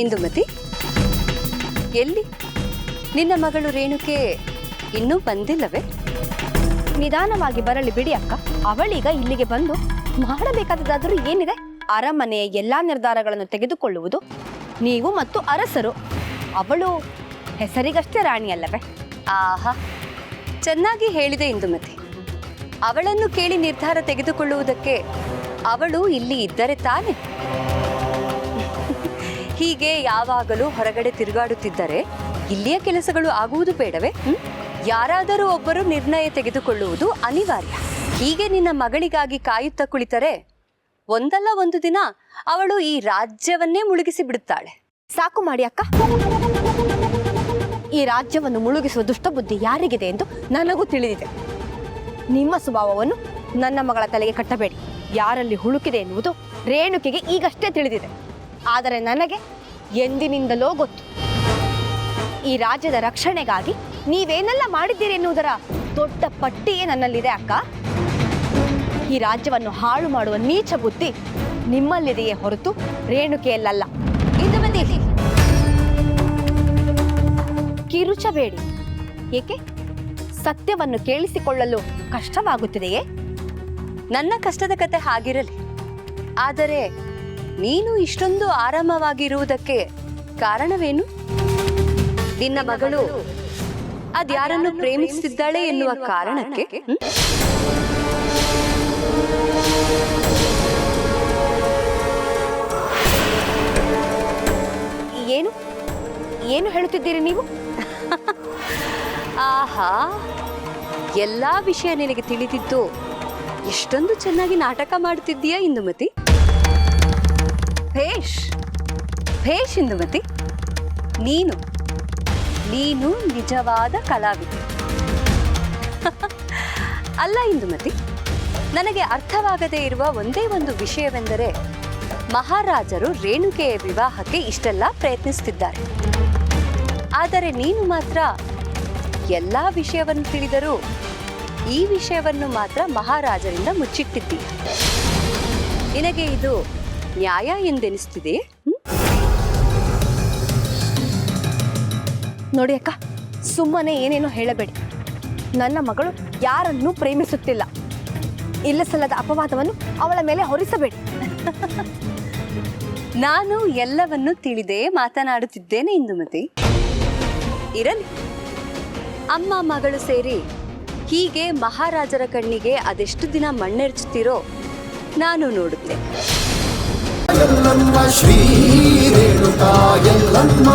ಇಂದುಮತಿ ಎಲ್ಲಿ? ನಿನ್ನ ಮಗಳು ರೇಣುಕೆ ಇನ್ನೂ ಬಂದಿಲ್ಲವೇ? ನಿಧಾನವಾಗಿ ಬರಲಿ ಬಿಡಿ ಅಕ್ಕ. ಅವಳೀಗ ಇಲ್ಲಿಗೆ ಬಂದು ಮಾಡಬೇಕಾದದಾದರೂ ಏನಿದೆ? ಅರಮನೆಯ ಎಲ್ಲಾ ನಿರ್ಧಾರಗಳನ್ನು ತೆಗೆದುಕೊಳ್ಳುವುದು, ನೀವು ಮತ್ತು ಅರಸರು. ಅವಳು ಹೆಸರಿಗಷ್ಟೇ ರಾಣಿ ಅಲ್ಲವೇ? ಆಹಾ. ಚೆನ್ನಾಗಿ ಹೇಳಿದೆ ಇಂದುಮತಿ ಅವಳನ್ನು ಕೇಳಿ ನಿರ್ಧಾರ ತೆಗೆದುಕೊಳ್ಳುವುದಕ್ಕೆ ಅವಳು ಇಲ್ಲಿ ಇದ್ದರೆ ತಾನೆ? ಹೀಗೆ ಯಾವಾಗಲೂ ಹೊರಗಡೆ ತಿರುಗಾಡುತ್ತಿದ್ದರೆ ಇಲ್ಲಿಯ ಕೆಲಸಗಳು ಆಗುವುದು ಬೇಡವೇ? ಯಾರಾದರೂ ಒಬ್ಬರು ನಿರ್ಣಯ ತೆಗೆದುಕೊಳ್ಳುವುದು ಅನಿವಾರ್ಯ. ಹೀಗೆ ನಿನ್ನ ಮಗಳಿಗಾಗಿ ಕಾಯುತ್ತಾ ಕುಳಿತರೆ ಒಂದಲ್ಲ ಒಂದು ದಿನ ಅವಳು ಈ ರಾಜ್ಯವನ್ನೇ ಮುಳುಗಿಸಿ ಬಿಡುತ್ತಾಳೆ. ಸಾಕು ಮಾಡಿ ಅಕ್ಕ. ಈ ರಾಜ್ಯವನ್ನು ಮುಳುಗಿಸುವ ದುಷ್ಟಬುದ್ಧಿ ಯಾರಿಗಿದೆ ಎಂದು ನನಗೂ ತಿಳಿದಿದೆ. ನಿಮ್ಮ ಸ್ವಭಾವವನ್ನು ನನ್ನ ಮಗಳ ತಲೆಗೆ ಕಟ್ಟಬೇಡಿ. ಯಾರಲ್ಲಿ ಹುಳುಕಿದೆ ಎನ್ನುವುದು ರೇಣುಕೆಗೆ ಈಗಷ್ಟೇ ತಿಳಿದಿದೆ. ಆದರೆ ನನಗೆ ಎಂದಿನಿಂದಲೋ ಗೊತ್ತು. ಈ ರಾಜ್ಯದ ರಕ್ಷಣೆಗಾಗಿ ನೀವೇನೆಲ್ಲ ಮಾಡಿದ್ದೀರಿ ಎನ್ನುವುದರ ದೊಡ್ಡ ಪಟ್ಟಿಯೇ ನನ್ನಲ್ಲಿದೆ ಅಕ್ಕ. ಈ ರಾಜ್ಯವನ್ನು ಹಾಳು ಮಾಡುವ ನೀಚ ಬುದ್ಧಿ ನಿಮ್ಮಲ್ಲಿದೆಯೇ ಹೊರತು ರೇಣುಕೆಯಲ್ಲಲ್ಲ. ಇಂದುಮತಿ ಕಿರುಚಬೇಡಿ. ಏಕೆ? ಸತ್ಯವನ್ನು ಕೇಳಿಸಿಕೊಳ್ಳಲು ಕಷ್ಟವಾಗುತ್ತಿದೆಯೇ? ನನ್ನ ಕಷ್ಟದ ಕತೆ ಹಾಗಿರಲಿ. ಆದರೆ ನೀನು ಇಷ್ಟೊಂದು ಆರಾಮವಾಗಿರುವುದಕ್ಕೆ ಕಾರಣವೇನು? ನಿನ್ನ ಮಗಳು ಅದ್ಯಾರನ್ನು ಪ್ರೇಮಿಸುತ್ತಿದ್ದಾಳೆ ಎನ್ನುವ ಕಾರಣಕ್ಕೆ? ಏನು? ಏನು ಹೇಳುತ್ತಿದ್ದೀರಿ ನೀವು? ಆಹಾ ಎಲ್ಲಾ ವಿಷಯ ನಿನಗೆ ತಿಳಿದಿದ್ದು ಎಷ್ಟೊಂದು ಚೆನ್ನಾಗಿ ನಾಟಕ ಮಾಡುತ್ತಿದ್ದೀಯಾ ಇಂದುಮತಿ? ಭೇಷ್ ಭೇಷ್ ಇಂದುಮತಿ ನೀನು ನೀನು ನಿಜವಾದ ಕಲಾವಿದೆ. ಅಲ್ಲ ಇಂದುಮತಿ ನನಗೆ ಅರ್ಥವಾಗದೇ ಇರುವ ಒಂದೇ ಒಂದು ವಿಷಯವೆಂದರೆ, ಮಹಾರಾಜರು ರೇಣುಕೆಯ ವಿವಾಹಕ್ಕೆ ಇಷ್ಟೆಲ್ಲ ಪ್ರಯತ್ನಿಸುತ್ತಿದ್ದಾರೆ ಆದರೆ ನೀನು ಮಾತ್ರ ಎಲ್ಲ ವಿಷಯವನ್ನು ತಿಳಿದರೂ, ಈ ವಿಷಯವನ್ನು ಮಾತ್ರ ಮಹಾರಾಜರಿಂದ ಮುಚ್ಚಿಟ್ಟಿದ್ದೀಯ. ನಿನಗೆ ಇದು ನ್ಯಾಯ ಎಂದೆನಿಸ್ತಿದೆ? ನೋಡಿ ಅಕ್ಕ, ಸುಮ್ಮನೆ ಏನೇನೋ ಹೇಳಬೇಡಿ. ನನ್ನ ಮಗಳು ಯಾರನ್ನೂ ಪ್ರೇಮಿಸುತ್ತಿಲ್ಲ. ಇಲ್ಲ ಸಲ್ಲದ ಅಪವಾದವನ್ನು ಅವಳ ಮೇಲೆ ಹೊರಿಸಬೇಡಿ. ನಾನು ಎಲ್ಲವನ್ನು ತಿಳಿದೇ ಮಾತನಾಡುತ್ತಿದ್ದೇನೆ ಇಂದುಮತಿ ಇರಲಿ. ಅಮ್ಮ ಮಗಳು ಸೇರಿ ಹೀಗೆ ಮಹಾರಾಜರ ಕಣ್ಣಿಗೆ ಅದೆಷ್ಟು ದಿನ ಮಣ್ಣೆರಚುತ್ತೀರೋ ನಾನು ನೋಡುತ್ತೇನೆ. ఎల్లమ్మ శ్రీ రేణుకా ఎల్లమ్మ